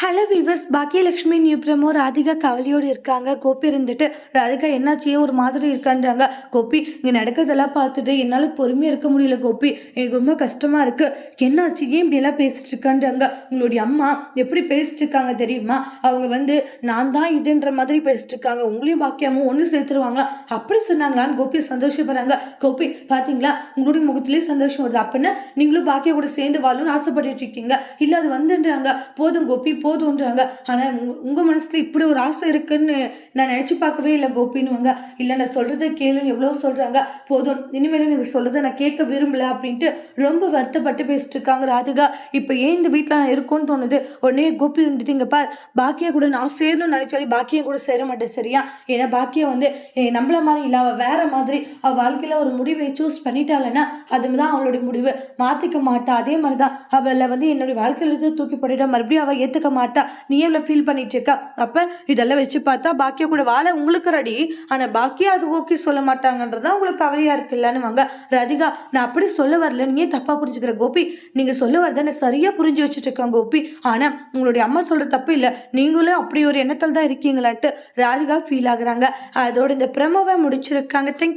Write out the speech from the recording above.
Hello viewers Bhagyalakshmi new promo Radhika கவலையோடு இருக்காங்க. கோபி இருந்துட்டு ராதிகா என்னாச்சியே ஒரு மாதிரி இருக்கான்றாங்க? கோபி இங்கே நடக்கிறதெல்லாம் பார்த்துட்டு என்னால் பொறுமையாக இருக்க முடியல கோபி. எனக்கு ரொம்ப கஷ்டமாக இருக்குது என்னாச்சு? ஏன் இப்படியெல்லாம் பேசிட்டு இருக்கான்றாங்க? உங்களுடைய அம்மா எப்படி பேசிட்டு இருக்காங்க தெரியுமா? அவங்க வந்து நான் தான் இதுன்ற மாதிரி பேசிட்டு இருக்காங்க. உங்களையும் பாக்கியமும் ஒன்று சேர்த்துருவாங்களா? அப்படி சொன்னாங்களான்னு கோபி சந்தோஷப்படுறாங்க. கோபி பார்த்தீங்களா உங்களுடைய முகத்துலேயே சந்தோஷம் வருது. அப்படின்னு நீங்களும் பாக்கியா கூட சேர்ந்து வாழணும்னு ஆசைப்பட்டுட்டு இருக்கீங்க. இல்லை அது வந்துன்றாங்க. போதும் கோபி போதுன்றாங்க ஆனால் உங்கள் மனசில் இப்படி ஒரு ஆசை இருக்குன்னு நான் நினச்சி பார்க்கவே இல்லை கோபின்னுவாங்க. இல்லை நான் சொல்கிறத கேளுன்னு எவ்வளோ சொல்கிறாங்க போதும் இனிமேலும் நீங்கள் சொல்கிறத நான் கேட்க விரும்பல அப்படின்ட்டு ரொம்ப வருத்தப்பட்டு பேசிட்டு இருக்காங்க ராதிகா. இப்போ ஏன் இந்த வீட்டில் நான் இருக்கோன்னு தோணுது. உடனே கோபி இருந்துட்டு இங்கே பார் பாக்கியா கூட நான் சேரணும்னு நினச்சாலே பாக்கியம் கூட சேர மாட்டேன் சரியா? ஏன்னா பாக்கியா வந்து நம்மள மாதிரி இல்லை அவள் வேற மாதிரி. அவள் வாழ்க்கையில் ஒரு முடிவை சூஸ் பண்ணிட்டாளன்னா அதுதான் அவளுடைய முடிவு. மாற்றிக்க மாட்டா. அதே மாதிரி தான். அவளை வந்து என்னுடைய வாழ்க்கையிலிருந்து தூக்கி போட்டுட்டா மறுபடியும் அவள் ஏற்றுக்க மாட்டா. நீ எவ்வளோ ஃபீல் பண்ணிட்டு இருக்கா அப்போ இதெல்லாம் வச்சு பார்த்தா பாக்கியா கூட வாழ உங்களுக்கு ரெடி ஆனால் பாக்கியா அது ஓகே சொல்ல மாட்டாங்கன்றதான் உங்களுக்கு கவலையாக இருக்குல்லன்னு வாங்க ராதிகா நான் அப்படி சொல்ல வரல. நீ தப்பாக புரிஞ்சுக்கிற கோபி? நீங்கள் சொல்ல வரத நான் சரியாக புரிஞ்சு வச்சுட்டு இருக்கேன் கோபி. ஆனால் உங்களுடைய அம்மா சொல்கிற தப்பு இல்லை. நீங்களும் அப்படி ஒரு எண்ணத்தில் தான் இருக்கீங்களான்ட்டு ராதிகா ஃபீல் ஆகுறாங்க. அதோட இந்த பிரமவை முடிச்சிருக்காங்க. தேங்க்யூ